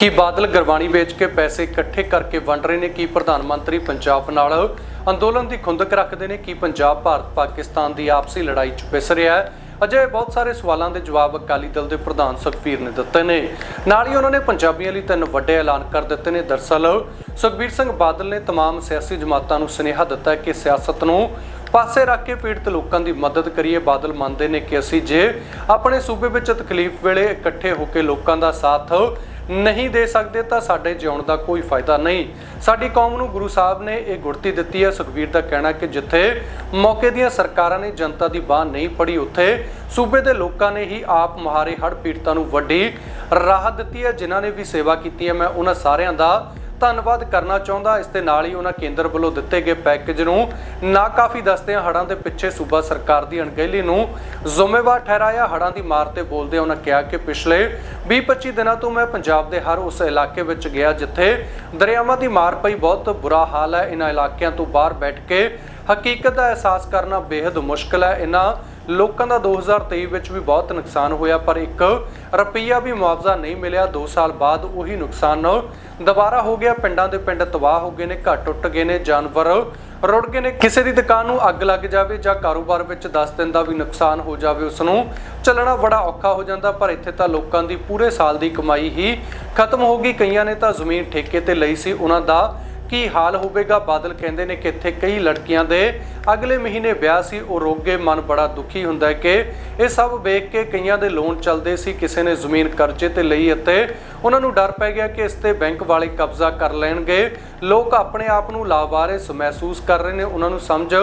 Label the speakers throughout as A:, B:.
A: ਕੀ ਬਾਦਲ ਗਰਵਾਣੀ ਵੇਚ ਕੇ ਪੈਸੇ ਇਕੱਠੇ ਕਰਕੇ ਵੰਡ ਰਹੇ ਨੇ ਕੀ ਪ੍ਰਧਾਨ ਮੰਤਰੀ ਪੰਜਾਬ ਨਾਲ ਅੰਦੋਲਨ ਦੀ ਖੁੰਦਕ ਰੱਖਦੇ ਨੇ ਕੀ ਪੰਜਾਬ ਭਾਰਤ ਪਾਕਿਸਤਾਨ ਦੀ ਆਪਸੀ ਲੜਾਈ 'ਚ ਪਿਸ ਰਿਹਾ ਹੈ ਅਜੇ ਬਹੁਤ ਸਾਰੇ ਸਵਾਲਾਂ ਦੇ ਜਵਾਬ ਅਕਾਲੀ ਦਲ ਦੇ ਪ੍ਰਧਾਨ ਸੁਖਬੀਰ ਨੇ ਦਿੱਤੇ ਨੇ ਨਾਲ ਹੀ ਉਹਨਾਂ ਨੇ ਪੰਜਾਬੀਆਂ ਲਈ ਤਿੰਨ ਵੱਡੇ ਐਲਾਨ ਕਰ ਦਿੱਤੇ ਨੇ ਦਰਸਲ ਸੁਖਬੀਰ ਸਿੰਘ ਬਾਦਲ ਨੇ तमाम ਸਿਆਸੀ ਜਮਾਤਾਂ ਨੂੰ ਸੁਨੇਹਾ ਦਿੱਤਾ ਹੈ ਕਿ ਸਿਆਸਤ ਨੂੰ ਪਾਸੇ ਰੱਖ ਕੇ ਪੀੜਤ ਲੋਕਾਂ ਦੀ ਮਦਦ ਕਰੀਏ ਬਾਦਲ ਮੰਨਦੇ ਨੇ ਕਿ ਅਸੀਂ ਜੇ ਆਪਣੇ ਸੂਬੇ ਵਿੱਚ ਤਕਲੀਫ ਵੇਲੇ ਇਕੱਠੇ ਹੋ ਕੇ ਲੋਕਾਂ ਦਾ ਸਾਥ ਨਹੀਂ ਦੇ ਸਕਦੇ ਤਾਂ ਸਾਡੇ ਜਿਉਣ ਦਾ ਕੋਈ ਫਾਇਦਾ ਨਹੀਂ। ਸਾਡੀ ਕੌਮ ਨੂੰ ਗੁਰੂ ਸਾਹਿਬ ਨੇ ਇਹ ਗੁੜਤੀ ਦਿੱਤੀ ਹੈ। ਸੁਖਬੀਰ ਦਾ ਕਹਿਣਾ ਕਿ ਜਿੱਥੇ ਮੌਕੇ ਦੀਆਂ ਸਰਕਾਰਾਂ ਨੇ ਜਨਤਾ ਦੀ ਬਾਹ ਨਹੀਂ ਫੜੀ, ਉੱਥੇ ਸੂਬੇ ਦੇ ਲੋਕਾਂ ਨੇ ਹੀ ਆਪ ਮਹਾਰੇ ਹੜ੍ਹ ਪੀੜਤਾਂ ਨੂੰ ਵੱਡੀ ਰਾਹਤ ਦਿੱਤੀ ਹੈ। ਜਿਨ੍ਹਾਂ ਨੇ ਵੀ ਸੇਵਾ ਕੀਤੀ ਹੈ, ਮੈਂ ਉਹਨਾਂ ਸਾਰਿਆਂ ਦਾ ਧੰਨਵਾਦ ਕਰਨਾ ਚਾਹੁੰਦਾ। ਇਸ ਦੇ ਨਾਲ ਹੀ ਉਹਨਾਂ ਕੇਂਦਰ ਵੱਲੋਂ ਦਿੱਤੇ ਗਏ ਪੈਕੇਜ ਨੂੰ ਨਾਕਾਫੀ ਦੱਸਦਿਆਂ ਹੜ੍ਹਾਂ ਦੇ ਪਿੱਛੇ ਸੂਬਾ ਸਰਕਾਰ ਦੀ ਅਣਗਹਿਲੀ ਨੂੰ ਜ਼ਿੰਮੇਵਾਰ ਠਹਿਰਾਇਆ। ਹੜ੍ਹਾਂ ਦੀ ਮਾਰ ਤੇ ਬੋਲਦਿਆਂ ਉਹਨਾਂ ਕਿਹਾ ਕਿ ਪਿਛਲੇ 20-25 ਦਿਨਾਂ ਤੋਂ ਮੈਂ ਪੰਜਾਬ ਦੇ ਹਰ ਉਸ ਇਲਾਕੇ ਵਿੱਚ ਗਿਆ ਜਿੱਥੇ ਦਰਿਆਵਾਂ ਦੀ ਮਾਰ ਪਈ। ਬਹੁਤ ਬੁਰਾ ਹਾਲ ਹੈ। ਇਹਨਾਂ ਇਲਾਕਿਆਂ ਤੋਂ ਬਾਹਰ ਬੈਠ ਕੇ ਹਕੀਕਤ ਦਾ ਅਹਿਸਾਸ ਕਰਨਾ ਬੇहद ਮੁਸ਼ਕਲ ਹੈ। ਇਹਨਾਂ ਲੋਕਾਂ ਦਾ 2023 ਵਿੱਚ ਵੀ ਬਹੁਤ ਨੁਕਸਾਨ ਹੋਇਆ, ਪਰ ਇੱਕ ਰੁਪਈਆ ਵੀ ਮੁਆਵਜ਼ਾ ਨਹੀਂ ਮਿਲਿਆ। 2 ਸਾਲ ਬਾਅਦ ਉਹੀ ਨੁਕਸਾਨ ਦੁਬਾਰਾ ਹੋ ਗਿਆ। ਪਿੰਡਾਂ ਦੇ ਪਿੰਡ ਤਬਾਹ ਹੋ ਗਏ ਨੇ, ਘਰ ਟੁੱਟ ਗਏ ਨੇ, ਜਾਨਵਰ ਰੁੜ ਗਏ ਨੇ। ਕਿਸੇ ਦੀ ਦੁਕਾਨ ਨੂੰ ਅੱਗ ਲੱਗ ਜਾਵੇ ਜਾਂ ਕਾਰੋਬਾਰ ਵਿੱਚ 10 ਦਿਨ ਦਾ ਵੀ ਨੁਕਸਾਨ ਹੋ ਜਾਵੇ ਉਸ ਨੂੰ ਚੱਲਣਾ ਬੜਾ ਔਖਾ ਹੋ ਜਾਂਦਾ, ਪਰ ਇੱਥੇ ਤਾਂ ਲੋਕਾਂ ਦੀ ਪੂਰੇ ਸਾਲ ਦੀ ਕਮਾਈ ਹੀ ਖਤਮ ਹੋ ਗਈ। ਕਈਆਂ ਨੇ ਤਾਂ ਜ਼ਮੀਨ ਠੇਕੇ ਤੇ ਲਈ ਸੀ, ਉਹਨਾਂ ਦਾ ਕੀ ਹਾਲ ਹੋਵੇਗਾ? ਬਾਦਲ ਕਹਿੰਦੇ ਨੇ ਕਿ ਇੱਥੇ ਕਈ ਲੜਕੀਆਂ ਦੇ ਅਗਲੇ ਮਹੀਨੇ ਵਿਆਹ ਸੀ, ਉਹ ਰੋਗੇ ਮਨ ਬੜਾ ਦੁਖੀ ਹੁੰਦਾ ਹੈ ਕਿ ਇਹ ਸਭ ਵੇਖ ਕੇ ਕਈਆਂ ਦੇ ਲੋਨ ਚੱਲਦੇ ਸੀ, ਕਿਸੇ ਨੇ ਜ਼ਮੀਨ ਕਰਜ਼ੇ ਤੇ ਲਈ ਅਤੇ ਉਹਨਾਂ ਨੂੰ ਡਰ ਪੈ ਗਿਆ ਕਿ ਇਸ ਤੇ ਬੈਂਕ ਵਾਲੇ ਕਬਜ਼ਾ ਕਰ ਲੈਣਗੇ। ਲੋਕ ਆਪਣੇ ਆਪ ਨੂੰ ਲਾਵਾਰਿਸ ਮਹਿਸੂਸ ਕਰ ਰਹੇ ਨੇ। ਉਹਨਾਂ ਨੂੰ ਸਮਝ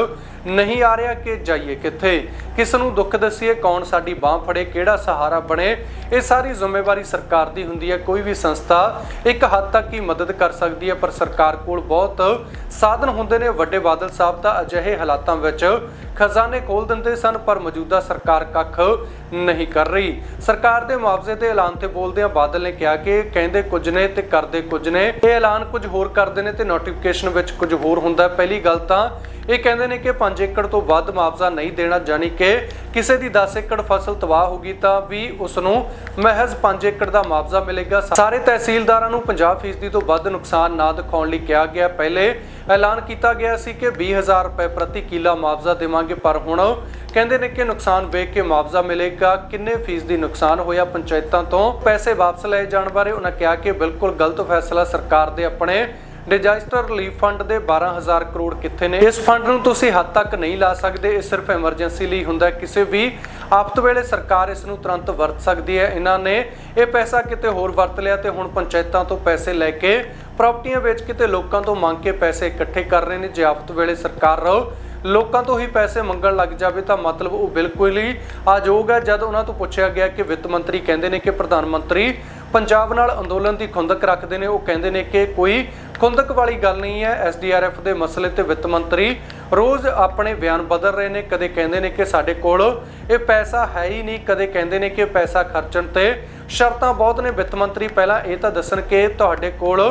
A: ਨਹੀਂ ਆ ਰਿਹਾ ਕਿ ਜਾਈਏ ਕਿੱਥੇ। ਕਿਸ ਨੂੰ ਦੁੱਖ ਦੱਸੀਏ, ਕੌਣ ਸਾਡੀ ਬਾਹ ਫੜੇ, ਕਿਹੜਾ ਸਹਾਰਾ ਬਣੇ। ਇਹ ਸਾਰੀ ਜ਼ਿੰਮੇਵਾਰੀ ਸਰਕਾਰ ਦੀ ਹੁੰਦੀ ਹੈ। ਕੋਈ ਵੀ ਸੰਸਥਾ ਇੱਕ ਹੱਦ ਤੱਕ ਹੀ ਮਦਦ ਕਰ ਸਕਦੀ ਹੈ, ਪਰ ਸਰਕਾਰ ਕੋਲ ਬਹੁਤ ਸਾਧਨ ਹੁੰਦੇ ਨੇ। ਵੱਡੇ ਬਾਦਲ ਸਾਹਿਬ ਤਾਂ ਅਜਿਹੇ ਹਾਲਾਤਾਂ ਵਿੱਚ ਖਜ਼ਾਨੇ ਖੋਲ ਦਿੰਦੇ ਸਨ, ਪਰ ਮੌਜੂਦਾ ਸਰਕਾਰ ਕੱਖ ਨਹੀਂ ਕਰ ਰਹੀ। ਸਰਕਾਰ ਦੇ ਮੁਆਵਜ਼ੇ ਦੇ ਐਲਾਨ ਤੇ ਬੋਲਦਿਆਂ ਬਾਦਲ ਨੇ ਕਿਹਾ ਕਿ ਕਹਿੰਦੇ ਕੁਝ ਨੇ ਤੇ ਕਰਦੇ ਕੁਝ ਨੇ। ਇਹ ਐਲਾਨ ਕੁਝ ਹੋਰ ਕਰਦੇ ਨੇ ਤੇ ਨੋਟੀਫਿਕੇਸ਼ਨ ਵਿੱਚ ਕੁਝ ਹੋਰ ਹੁੰਦਾ। ਪਹਿਲੀ ਗੱਲ ਤਾਂ ਇਹ ਕਹਿੰਦੇ ਨੇ ਕਿ 5 ਏਕੜ ਤੋਂ ਵੱਧ ਮੁਆਵਜ਼ਾ ਨਹੀਂ ਦੇਣਾ ਜਾਨੀ ਕਿ ਕਿਸੇ ਦੀ 10 ਏਕੜ ਫਸਲ ਤਬਾਹ ਹੋ ਗਈ ਤਾਂ ਵੀ ਉਸ ਨੂੰ ਮਹਿਜ਼ 5 ਏਕੜ ਦਾ ਮੁਆਵਜ਼ਾ ਮਿਲੇਗਾ। ਸਾਰੇ ਤਹਿਸੀਲਦਾਰਾਂ ਨੂੰ 50% ਤੋਂ ਵੱਧ ਨੁਕਸਾਨ ਨਾ ਦਿਖਾਉਣ ਲਈ ਕਿਹਾ ਗਿਆ। ਪਹਿਲੇ ਐਲਾਨ ਕੀਤਾ ਗਿਆ ਸੀ ਕਿ 20000 ਰੁਪਏ ਪ੍ਰਤੀ ਕਿਲਾ ਮੁਆਵਜ਼ਾ ਦੇਵਾਂਗੇ, ਪਰ ਹੁਣ ਕਹਿੰਦੇ ਨੇ ਕਿ ਨੁਕਸਾਨ ਵੇਖ ਕੇ ਮੁਆਵਜ਼ਾ ਮਿਲੇਗਾ। ਕਿੰਨੇ ਫੀਸਦੀ ਨੁਕਸਾਨ ਹੋਇਆ ਪੰਚਾਇਤਾਂ ਤੋਂ? ਪੈਸੇ ਵਾਪਸ ਲਏ ਜਾਣ ਬਾਰੇ ਉਹਨਾਂ ਕਿਹਾ ਕਿ ਬਿਲਕੁਲ ਗਲਤ ਫੈਸਲਾ ਸਰਕਾਰ ਦੇ ਆਪਣੇ ਡਿਜ਼ਾਸਟਰ ਰਿਲੀਫ ਫੰਡ ਦੇ 12000 ਕਰੋੜ ਕਿੱਥੇ ਨੇ? ਇਸ ਫੰਡ ਨੂੰ ਤੁਸੀਂ ਹੱਦ ਤੱਕ ਨਹੀਂ ਲਾ ਸਕਦੇ, ਇਹ ਸਿਰਫ ਐਮਰਜੈਂਸੀ ਲਈ ਹੁੰਦਾ ਕਿਸੇ ਵੀ ਆਫਤ ਵੇਲੇ ਸਰਕਾਰ ਇਸ ਨੂੰ ਤੁਰੰਤ ਵਰਤ ਸਕਦੀ ਹੈ। ਇਹਨਾਂ ਨੇ ਇਹ ਪੈਸਾ ਕਿਤੇ ਹੋਰ ਵਰਤ ਲਿਆ ਤੇ ਹੁਣ ਪੰਚਾਇਤਾਂ ਤੋਂ ਪੈਸੇ ਲੈ ਕੇ ਪ੍ਰਾਪਰਟੀਆਂ ਵੇਚ ਕੇ ਤੇ ਲੋਕਾਂ ਤੋਂ ਮੰਗ ਕੇ ਪੈਸੇ ਇਕੱਠੇ ਕਰ ਰਹੇ ਨੇ। ਜੇ ਆਫਤ ਵੇਲੇ ਸਰਕਾਰ ਲੋਕਾਂ ਤੋਂ ਹੀ ਪੈਸੇ ਮੰਗਣ ਲੱਗ ਜਾਵੇ ਤਾਂ ਮਤਲਬ ਉਹ ਬਿਲਕੁਲ ਹੀ ਆਯੋਗ ਹੈ। ਜਦ ਉਹਨਾਂ ਤੋਂ ਪੁੱਛਿਆ ਗਿਆ ਕਿ ਵਿੱਤ ਮੰਤਰੀ ਕਹਿੰਦੇ ਨੇ ਕਿ ਪ੍ਰਧਾਨ ਮੰਤਰੀ ਪੰਜਾਬ ਨਾਲ ਅੰਦੋਲਨ ਦੀ ਖੁੰਦਕ ਰੱਖਦੇ ਨੇ, ਉਹ ਕਹਿੰਦੇ ਨੇ ਕਿ ਕੋਈ ਖੁੰਦਕ ਵਾਲੀ ਗੱਲ ਨਹੀਂ ਹੈ ਐਸਡੀਆਰਐਫ ਦੇ ਮਸਲੇ ਤੇ ਵਿੱਤ ਮੰਤਰੀ ਰੋਜ਼ ਆਪਣੇ ਬਿਆਨ ਬਦਲ ਰਹੇ ਨੇ, ਕਦੇ ਕਹਿੰਦੇ ਨੇ ਕਿ ਸਾਡੇ ਕੋਲ ਇਹ ਪੈਸਾ ਹੈ ਹੀ ਨਹੀਂ, ਕਦੇ ਕਹਿੰਦੇ ਨੇ ਕਿ ਪੈਸਾ ਖਰਚਣ ਤੇ ਸ਼ਰਤਾਂ ਬਹੁਤ ਨੇ। ਵਿੱਤ ਮੰਤਰੀ ਪਹਿਲਾਂ ਇਹ ਤਾਂ ਦੱਸਣ ਕਿ ਤੁਹਾਡੇ ਕੋਲ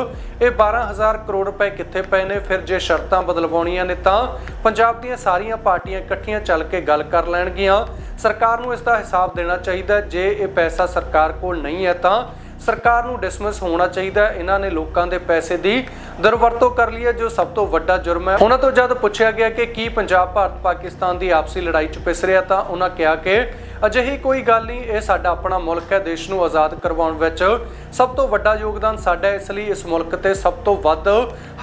A: ਇਹ 12000 ਕਰੋੜ ਰੁਪਏ ਕਿੱਥੇ ਪਏ ਨੇ, ਫਿਰ ਜੇ ਸ਼ਰਤਾਂ ਬਦਲਵਾਉਣੀਆਂ ਨੇ ਤਾਂ ਪੰਜਾਬ ਦੀਆਂ ਸਾਰੀਆਂ ਪਾਰਟੀਆਂ ਇਕੱਠੀਆਂ ਚੱਲ ਕੇ ਗੱਲ ਕਰ ਲੈਣਗੀਆਂ। ਸਰਕਾਰ ਨੂੰ ਇਸ ਦਾ ਹਿਸਾਬ ਦੇਣਾ ਚਾਹੀਦਾ ਜੇ ਇਹ ਪੈਸਾ ਸਰਕਾਰ ਕੋਲ ਨਹੀਂ ਹੈ ਤਾਂ ਸਰਕਾਰ ਨੂੰ ਡਿਸਮਿਸ ਹੋਣਾ ਚਾਹੀਦਾ ਇਹਨਾਂ ਨੇ ਲੋਕਾਂ ਦੇ ਪੈਸੇ ਦੀ ਦੁਰਵਰਤੋਂ ਕਰ ਲਈ ਹੈ, ਜੋ ਸਭ ਤੋਂ ਵੱਡਾ ਜੁਰਮ ਹੈ। ਉਹਨਾਂ ਤੋਂ ਜਦ ਪੁੱਛਿਆ ਗਿਆ ਕਿ ਕੀ ਪੰਜਾਬ, ਭਾਰਤ, ਪਾਕਿਸਤਾਨ ਦੀ ਆਪਸੀ ਲੜਾਈ 'ਚ ਪਿਸ ਰਿਹਾ, ਤਾਂ ਉਹਨਾਂ ਕਿਹਾ ਕਿ ਅਜਿਹੀ ਕੋਈ ਗੱਲ ਨਹੀਂ, ਇਹ ਸਾਡਾ ਆਪਣਾ ਮੁਲਕ ਹੈ, ਦੇਸ਼ ਨੂੰ ਆਜ਼ਾਦ ਕਰਵਾਉਣ ਵਿੱਚ ਸਭ ਤੋਂ ਵੱਡਾ ਯੋਗਦਾਨ ਸਾਡਾ ਇਸ ਲਈ ਇਸ ਮੁਲਕ ਤੇ ਸਭ ਤੋਂ ਵੱਧ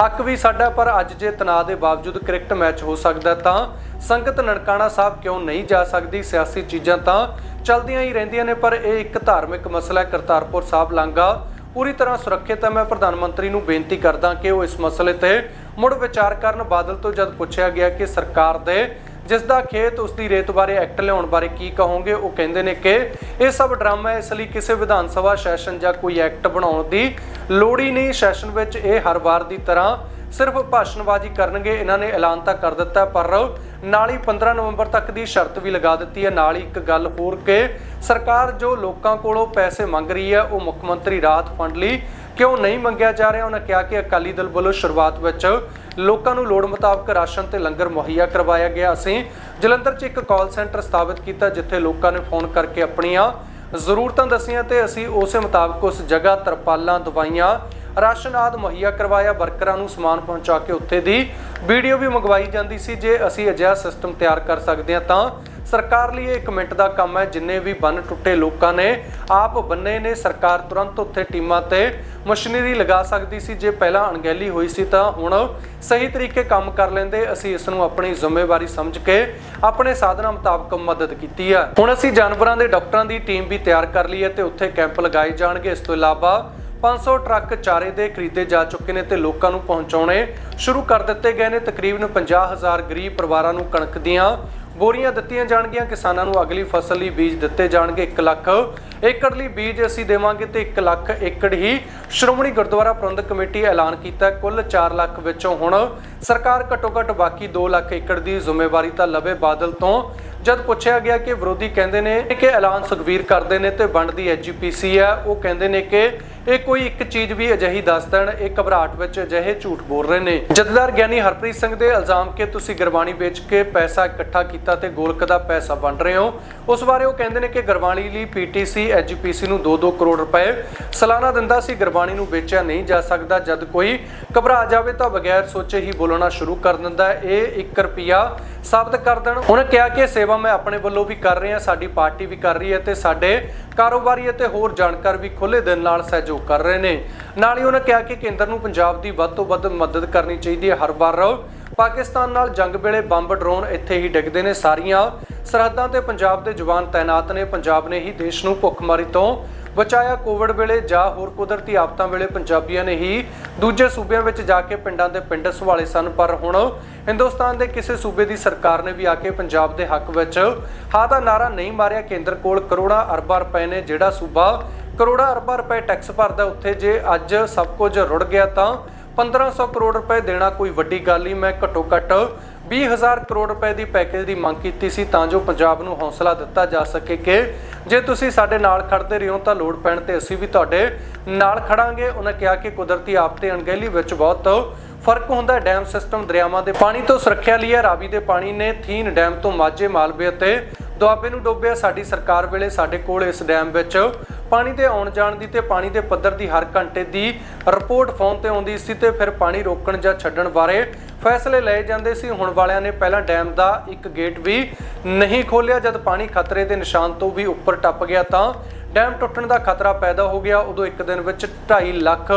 A: ਹੱਕ ਵੀ ਸਾਡਾ ਪਰ ਅੱਜ ਜੇ ਤਣਾਅ ਦੇ ਬਾਵਜੂਦ ਕ੍ਰਿਕਟ ਮੈਚ ਹੋ ਸਕਦਾ ਤਾਂ ਸੰਗਤ ਨਨਕਾਣਾ ਸਾਹਿਬ ਕਿਉਂ ਨਹੀਂ ਜਾ ਸਕਦੀ? ਸਿਆਸੀ ਚੀਜ਼ਾਂ ਤਾਂ ਚਲਦੀਆਂ ਹੀ ਰਹਿੰਦੀਆਂ ਨੇ, ਪਰ ਇਹ ਇੱਕ ਧਾਰਮਿਕ ਮਸਲਾ ਹੈ। ਕਰਤਾਰਪੁਰ ਸਾਹਿਬ ਲਾਂਘਾ। ਪੂਰੀ ਤਰ੍ਹਾਂ ਸੁਰੱਖਿਅਤ ਹੈ। ਮੈਂ ਪ੍ਰਧਾਨ ਮੰਤਰੀ ਨੂੰ ਬੇਨਤੀ ਕਰਦਾ ਕਿ ਉਹ ਇਸ ਮਸਲੇ ਤੇ ਮੁੜ ਵਿਚਾਰ ਕਰਨ ਬਾਦਲ ਤੋਂ ਜਦ ਪੁੱਛਿਆ ਗਿਆ ਕਿ ਸਰਕਾਰ ਦੇ ਜਿਸ ਦਾ ਖੇਤ ਉਸ ਦੀ ਰੇਤ ਬਾਰੇ ਐਕਟ ਲਿਆਉਣ ਬਾਰੇ ਕੀ ਕਹੋਗੇ, ਉਹ ਕਹਿੰਦੇ ਨੇ ਕਿ ਇਹ ਸਭ ਡਰਾਮਾ ਹੈ, ਇਸ ਲਈ ਕਿਸੇ ਵਿਧਾਨ ਸਭਾ ਸੈਸ਼ਨ ਜਾਂ ਕੋਈ ਐਕਟ ਬਣਾਉਣ ਦੀ ਲੋੜ ਹੀ ਨਹੀਂ। ਸੈਸ਼ਨ ਵਿੱਚ ਇਹ ਹਰ ਵਾਰ ਦੀ ਤਰ੍ਹਾਂ ਸਿਰਫ ਭਾਸ਼ਣਬਾਜ਼ੀ ਕਰਨਗੇ, ਇਹਨਾਂ ਨੇ ਐਲਾਨ ਤਾਂ ਕਰ ਦਿੱਤਾ ਪਰ ਨਾਲ ਹੀ 15 ਨਵੰਬਰ ਤੱਕ ਦੀ ਸ਼ਰਤ ਵੀ ਲਗਾ ਦਿੱਤੀ ਹੈ। ਨਾਲ ਹੀ ਇੱਕ ਗੱਲ ਹੋਰ ਕਿ ਸਰਕਾਰ ਜੋ ਲੋਕਾਂ ਕੋਲੋਂ ਪੈਸੇ ਮੰਗ ਰਹੀ ਹੈ, ਉਹ ਮੁੱਖ ਮੰਤਰੀ ਰਾਹਤ ਫੰਡ ਲਈ ਕਿਉਂ ਨਹੀਂ ਮੰਗਿਆ ਜਾ ਰਿਹਾ? ਉਹਨਾਂ ਕਿਹਾ ਕਿ ਅਕਾਲੀ ਦਲ ਵੱਲੋਂ ਸ਼ੁਰੂਆਤ ਵਿੱਚ ਲੋਕਾਂ ਨੂੰ ਲੋੜ ਮੁਤਾਬਕ ਰਾਸ਼ਨ ਤੇ ਲੰਗਰ ਮੁਹੱਈਆ ਕਰਵਾਇਆ ਗਿਆ। ਅਸੀਂ ਜਲੰਧਰ 'ਚ ਇੱਕ ਕਾਲ ਸੈਂਟਰ ਸਥਾਪਿਤ ਕੀਤਾ, ਜਿੱਥੇ ਲੋਕਾਂ ਨੇ ਫੋਨ ਕਰਕੇ ਆਪਣੀਆਂ ਜ਼ਰੂਰਤਾਂ ਦੱਸੀਆਂ ਤੇ ਅਸੀਂ ਉਸੇ ਮੁਤਾਬਕ ਉਸ ਜਗ੍ਹਾ ਤਰਪਾਲਾਂ, ਦਵਾਈਆਂ ਰਾਸ਼ਨ ਆਦਿ ਮੁਹੱਈਆ ਕਰਵਾਇਆ, ਵਰਕਰਾਂ ਨੂੰ ਸਮਾਨ ਪਹੁੰਚਾ ਕੇ ਉੱਥੇ ਦੀ ਵੀਡੀਓ ਵੀ ਮੰਗਵਾਈ ਜਾਂਦੀ ਸੀ। ਜੇ ਅਸੀਂ ਅਜਿਹਾ ਸਿਸਟਮ ਤਿਆਰ ਕਰ ਸਕਦੇ ਹਾਂ ਤਾਂ ਸਰਕਾਰ ਲਈ ਇਹ ਇੱਕ ਮਿੰਟ ਦਾ ਕੰਮ ਹੈ। ਜਿੰਨੇ ਵੀ ਬੰਨ ਟੁੱਟੇ ਲੋਕਾਂ ਨੇ, ਆਪ ਬੰਨੇ ਨੇ, ਸਰਕਾਰ ਤੁਰੰਤ ਉੱਥੇ ਟੀਮਾਂ ਤੇ ਮਸ਼ੀਨਰੀ ਲਗਾ ਸਕਦੀ ਸੀ। ਜੇ ਪਹਿਲਾਂ ਅਣਗਹਿਲੀ ਹੋਈ ਸੀ ਤਾਂ ਹੁਣ ਸਹੀ ਤਰੀਕੇ ਕੰਮ ਕਰ ਲੈਂਦੇ। ਅਸੀਂ ਇਸ ਨੂੰ ਆਪਣੀ ਜ਼ਿੰਮੇਵਾਰੀ ਸਮਝ ਕੇ ਆਪਣੇ ਸਾਧਨਾਂ ਮੁਤਾਬਕ ਮਦਦ ਕੀਤੀ ਹੈ ਹੁਣ ਅਸੀਂ ਜਾਨਵਰਾਂ ਦੇ ਡਾਕਟਰਾਂ ਦੀ ਟੀਮ ਵੀ ਤਿਆਰ ਕਰ ਲਈ ਹੈ ਤੇ ਉੱਥੇ ਕੈਂਪ ਲਗਾਏ ਜਾਣਗੇ। ਇਸ ਤੋਂ ਇਲਾਵਾ 500 ਟਰੱਕ ਚਾਰੇ ਦੇ ਖਰੀਦੇ ਜਾ ਚੁੱਕੇ ਨੇ ਤੇ ਲੋਕਾਂ ਨੂੰ ਪਹੁੰਚਾਉਣੇ ਸ਼ੁਰੂ ਕਰ ਦਿੱਤੇ ਗਏ ਨੇ। ਤਕਰੀਬਨ 50000 ਗਰੀਬ ਪਰਿਵਾਰਾਂ ਨੂੰ ਕਣਕ ਦੀਆਂ ਬੋਰੀਆਂ ਦਿੱਤੀਆਂ ਜਾਣਗੀਆਂ। ਕਿਸਾਨਾਂ ਨੂੰ ਅਗਲੀ ਫਸਲ ਲਈ ਬੀਜ ਦਿੱਤੇ ਜਾਣਗੇ 1 ਲੱਖ ਏਕੜ ਲਈ ਬੀਜ ਅਸੀਂ ਦੇਵਾਂਗੇ ਤੇ 1 ਲੱਖ ਏਕੜ ਹੀ ਸ਼੍ਰੋਮਣੀ ਗੁਰਦੁਆਰਾ ਪ੍ਰਬੰਧਕ ਕਮੇਟੀ ਐਲਾਨ ਕੀਤਾ। ਕੁੱਲ 4 ਲੱਖ ਵਿੱਚੋਂ ਹੁਣ ਸਰਕਾਰ ਘੱਟੋ ਘੱਟ ਬਾਕੀ 2 ਲੱਖ ਏਕੜ ਦੀ ਜ਼ਿੰਮੇਵਾਰੀ ਤਾਂ ਲਵੇ ਬਾਦਲ ਤੋਂ। ਜਦ ਪੁੱਛਿਆ ਗਿਆ ਕਿ ਵਿਰੋਧੀ ਕਹਿੰਦੇ ਨੇ ਕਿ ਐਲਾਨ ਸੁਖਵੀਰ ਕਰਦੇ ਨੇ ਤੇ ਵੰਡ ਦੀ ਐਜੀਪੀਸੀ ਹੈ। ਉਹ ਕਹਿੰਦੇ ਨੇ ਕਿ ਇਹ ਕੋਈ ਇੱਕ ਚੀਜ਼ ਵੀ ਅਜਿਹੀ ਦੱਸ ਦੇਣ, ਇਹ ਘਬਰਾਹਟ ਵਿੱਚ ਅਜਿਹੇ ਝੂਠ ਬੋਲ ਰਹੇ ਨੇ। ਜਥੇਦਾਰ ਗਿਆਨੀ ਹਰਪ੍ਰੀਤ ਸਿੰਘ ਦੇ ਇਲਜ਼ਾਮ ਕਿ ਤੁਸੀਂ ਗੁਰਬਾਣੀ ਵੇਚ ਕੇ ਪੈਸਾ ਇਕੱਠਾ ਕੀਤਾ ਤੇ ਗੋਲਕ ਦਾ ਪੈਸਾ ਵੰਡ ਰਹੇ ਹੋ, ਉਸ ਬਾਰੇ ਉਹ ਕਹਿੰਦੇ ਨੇ ਕਿ ਗੁਰਬਾਣੀ ਲਈ ਪੀਟੀਸੀ, ਐਜੀਪੀਸੀ ਨੂੰ 2-2 ਕਰੋੜ ਰੁਪਏ ਸਾਲਾਨਾ ਦਿੰਦਾ ਸੀ, ਗੁਰਬਾਣੀ ਨੂੰ ਵੇਚਿਆ ਨਹੀਂ ਜਾ ਸਕਦਾ, ਜਦ ਕੋਈ ਘਬਰਾ ਜਾਵੇ ਤਾਂ ਬਗੈਰ ਸੋਚੇ ਹੀ ਬੋਲਣਾ ਸ਼ੁਰੂ ਕਰ ਦਿੰਦਾ ਹੈ। ਇਹ 1 ਰੁਪਿਆ ਸਾਬਤ ਕਰ ਦੇਣ। ਉਹਨੇ ਕਿਹਾ ਕਿ ਸੇਵਾ ਮੈਂ ਆਪਣੇ ਵੱਲੋਂ ਵੀ ਕਰ ਰਿਹਾ, ਸਾਡੀ ਪਾਰਟੀ ਵੀ ਕਰ ਰਹੀ ਹੈ ਤੇ ਸਾਡੇ ਕਾਰੋਬਾਰੀ ਅਤੇ ਹੋਰ ਜਾਣਕਾਰ ਵੀ ਖੁੱਲੇ ਦਿਲ ਨਾਲ ਸਹਿਯੋਗ ਕਰ ਰਹੇ ਨੇ। ਨਾਲ ਹੀ ਉਹਨਾਂ ਕਿਹਾ ਕਿ ਕੇਂਦਰ ਨੂੰ ਪੰਜਾਬ ਦੀ ਵੱਧ ਤੋਂ ਵੱਧ ਮਦਦ ਕਰਨੀ ਚਾਹੀਦੀ ਹੈ ਹਰ ਵਾਰ। ਪਾਕਿਸਤਾਨ ਨਾਲ ਜੰਗ ਵੇਲੇ ਬੰਬ ਡਰੋਨ ਇੱਥੇ ਹੀ ਡਿੱਗਦੇ ਨੇ ਸਾਰੀਆਂ। ਸਰਹੱਦਾਂ ਤੇ ਪੰਜਾਬ ਦੇ ਜਵਾਨ ਤਾਇਨਾਤ ਨੇ। ਪੰਜਾਬ ਨੇ ਹੀ ਦੇਸ਼ ਨੂੰ ਭੁੱਖਮਰੀ ਤੋਂ ਬਚਾਇਆ ਕੋਵਿਡ ਵੇਲੇ ਜਾਂ ਹੋਰ ਕੁਦਰਤੀ ਆਫਤਾਂ ਵੇਲੇ ਪੰਜਾਬੀਆਂ ਨੇ ਹੀ ਦੂਜੇ ਸੂਬਿਆਂ ਵਿੱਚ ਜਾ ਕੇ ਪਿੰਡਾਂ ਦੇ ਪਿੰਡ ਸੰਭਾਲੇ ਸਨ, ਪਰ ਹੁਣ ਹਿੰਦੁਸਤਾਨ ਦੇ ਕਿਸੇ ਸੂਬੇ ਦੀ ਸਰਕਾਰ ਨੇ ਵੀ ਆ ਕੇ ਪੰਜਾਬ ਦੇ ਹੱਕ ਵਿੱਚ ਹਾਂ ਦਾ ਨਾਰਾ ਨਹੀਂ ਮਾਰਿਆ। ਕੇਂਦਰ ਕੋਲ ਕਰੋੜਾਂ ਅਰਬਾਂ ਰੁਪਏ ਨੇ ਜਿਹੜਾ ਸੂਬਾ ਕਰੋੜਾਂ ਅਰਬਾਂ ਰੁਪਏ ਟੈਕਸ ਭਰਦਾ, ਉੱਥੇ ਜੇ ਅੱਜ ਸਭ ਕੁਝ ਰੁੜ ਗਿਆ ਤਾਂ 1500 ਕਰੋੜ ਰੁਪਏ ਦੇਣਾ ਕੋਈ ਵੱਡੀ ਗੱਲ ਨਹੀਂ। ਮੈਂ ਘੱਟੋ ਘੱਟ 20000 ਕਰੋੜ ਰੁਪਏ ਦੀ ਪੈਕੇਜ ਦੀ ਮੰਗ ਕੀਤੀ ਸੀ, ਤਾਂ ਜੋ ਪੰਜਾਬ ਨੂੰ ਹੌਸਲਾ ਦਿੱਤਾ ਜਾ ਸਕੇ ਕਿ ਜੇ ਤੁਸੀਂ ਸਾਡੇ ਨਾਲ ਖੜਦੇ ਰਹੋ ਤਾਂ ਲੋੜ ਪੈਣ ਤੇ ਅਸੀਂ ਵੀ ਤੁਹਾਡੇ ਨਾਲ ਖੜਾਂਗੇ ਉਹਨਾਂ ਕਿਹਾ ਕਿ ਕੁਦਰਤੀ ਆਫਤੇ ਅਣਗਹਿਲੀ ਵਿੱਚ ਬਹੁਤ ਫ਼ਰਕ ਹੁੰਦਾ ਡੈਮ ਸਿਸਟਮ ਦਰਿਆਵਾਂ ਦੇ ਪਾਣੀ ਤੋਂ ਸੁਰੱਖਿਆ ਲਈ ਹੈ। ਰਾਵੀ ਦੇ ਪਾਣੀ ਨੇ ਥੀਨ ਡੈਮ ਤੋਂ ਮਾਝੇ ਮਾਲਵੇ ਅਤੇ ਦੁਆਬੇ ਨੂੰ ਡੋਬਿਆ। ਸਾਡੀ ਸਰਕਾਰ ਵੇਲੇ ਸਾਡੇ ਕੋਲ ਇਸ ਡੈਮ ਵਿੱਚ ਪਾਣੀ ਦੇ ਆਉਣ ਜਾਣ ਦੀ ਤੇ ਪਾਣੀ ਦੇ ਪੱਧਰ ਦੀ ਹਰ ਘੰਟੇ ਦੀ ਰਿਪੋਰਟ ਫੋਨ ਤੇ ਆਉਂਦੀ ਸੀ ਤੇ ਫਿਰ ਪਾਣੀ ਰੋਕਣ ਜਾਂ ਛੱਡਣ ਬਾਰੇ ਫੈਸਲੇ ਲਏ ਜਾਂਦੇ ਸੀ। ਹੁਣ ਵਾਲਿਆਂ ਨੇ ਪਹਿਲਾਂ ਡੈਮ ਦਾ ਇੱਕ ਗੇਟ ਵੀ ਨਹੀਂ ਖੋਲਿਆ ਜਦ ਪਾਣੀ ਖਤਰੇ ਦੇ ਨਿਸ਼ਾਨ ਤੋਂ ਵੀ ਉੱਪਰ ਟੱਪ ਗਿਆ ਤਾਂ ਡੈਮ ਟੁੱਟਣ ਦਾ ਖਤਰਾ ਪੈਦਾ ਹੋ ਗਿਆ। ਉਦੋਂ ਇੱਕ ਦਿਨ ਵਿੱਚ 2.5 ਲੱਖ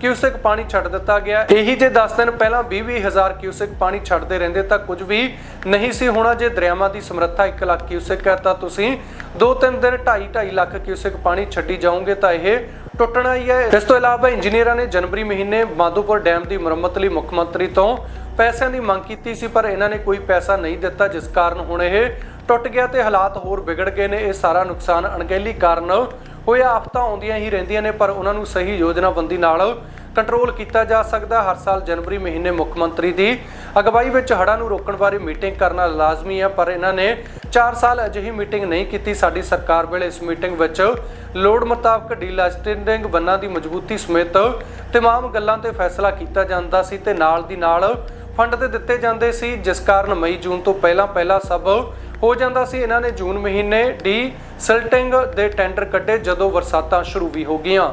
A: ਕਿਊਸੈਕ ਪਾਣੀ ਛੱਡ ਦਿੱਤਾ ਗਿਆ। ਇਹੀ ਜੇ 10 ਦਿਨ ਪਹਿਲਾਂ 20 ਹਜ਼ਾਰ ਕਿਊਸੈਕ ਪਾਣੀ ਛੱਡਦੇ ਰਹਿੰਦੇ ਤਾਂ ਕੁਝ ਵੀ ਨਹੀਂ ਸੀ ਹੋਣਾ। ਜੇ ਦਰਿਆਵਾਂ ਦੀ ਸਮਰੱਥਾ 1 ਲੱਖ ਕਿਊਸੈਕ ਹੈ ਤਾਂ ਤੁਸੀਂ 2-3 ਦਿਨ 2.5 ਲੱਖ ਕਿਊਸੈਕ ਪਾਣੀ ਛੱਡੀ ਜਾਓਗੇ ਤਾਂ ਇਹ ਟੁੱਟਣਾ ਹੀ ਹੈ। ਇਸ ਤੋਂ ਇਲਾਵਾ ਇੰਜੀਨੀਅਰਾਂ ਨੇ ਜਨਵਰੀ ਮਹੀਨੇ ਮਾਧੋਪੁਰ ਡੈਮ ਦੀ ਮੁਰੰਮਤ ਲਈ ਮੁੱਖ ਮੰਤਰੀ ਤੋਂ ਪੈਸਿਆਂ ਦੀ ਮੰਗ ਕੀਤੀ ਸੀ, ਪਰ ਇਹਨਾਂ ਨੇ ਕੋਈ ਪੈਸਾ ਨਹੀਂ ਦਿੱਤਾ, ਜਿਸ ਕਾਰਨ ਹੁਣ ਇਹ ਟੁੱਟ ਗਿਆ ਤੇ ਹਾਲਾਤ ਹੋਰ ਵਿਗੜ ਗਏ ਨੇ। ਇਹ ਸਾਰਾ ਨੁਕਸਾਨ ਅਣਗਹਿਲੀ ਕਾਰਨ ਹੋਇਆ ਆਫਤਾਂ ਆਉਂਦੀਆਂ ਹੀ ਰਹਿੰਦੀਆਂ ਨੇ ਪਰ ਉਹਨਾਂ ਨੂੰ ਸਹੀ ਯੋਜਨਾਬੰਦੀ ਨਾਲ ਕੰਟਰੋਲ ਕੀਤਾ ਜਾ ਸਕਦਾ ਹਰ ਸਾਲ ਜਨਵਰੀ ਮਹੀਨੇ ਮੁੱਖ ਮੰਤਰੀ ਦੀ ਅਗਵਾਈ ਵਿੱਚ ਹੜ੍ਹਾਂ ਨੂੰ ਰੋਕਣ ਬਾਰੇ ਮੀਟਿੰਗ ਕਰਨਾ ਲਾਜ਼ਮੀ ਹੈ ਪਰ ਇਹਨਾਂ ਨੇ 4 ਸਾਲ ਅਜਿਹੀ ਮੀਟਿੰਗ ਨਹੀਂ ਕੀਤੀ ਸਾਡੀ ਸਰਕਾਰ ਵੇਲੇ ਇਸ ਮੀਟਿੰਗ ਵਿੱਚ ਲੋੜ ਮੁਤਾਬਕ ਡੀਲਾਸਟਿੰਗ ਬੰਨਾਂ ਦੀ ਮਜ਼ਬੂਤੀ ਸਮੇਤ तमाम ਗੱਲਾਂ ਤੇ ਫੈਸਲਾ ਕੀਤਾ ਜਾਂਦਾ ਸੀ ਤੇ ਨਾਲ ਦੀ ਨਾਲ ਫੰਡ ਤੇ ਦਿੱਤੇ ਜਾਂਦੇ ਸੀ ਜਿਸ ਕਾਰਨ ਮਈ ਜੂਨ ਤੋਂ ਪਹਿਲਾਂ ਪਹਿਲਾਂ ਸਭ ਹੋ ਜਾਂਦਾ ਸੀ। ਇਹਨਾਂ ਨੇ ਜੂਨ ਮਹੀਨੇ ਡੀ ਸਿਲਟਿੰਗ ਦੇ ਟੈਂਡਰ ਕੱਢੇ ਜਦੋਂ ਬਰਸਾਤਾਂ ਸ਼ੁਰੂ ਵੀ ਹੋ ਗਈਆਂ।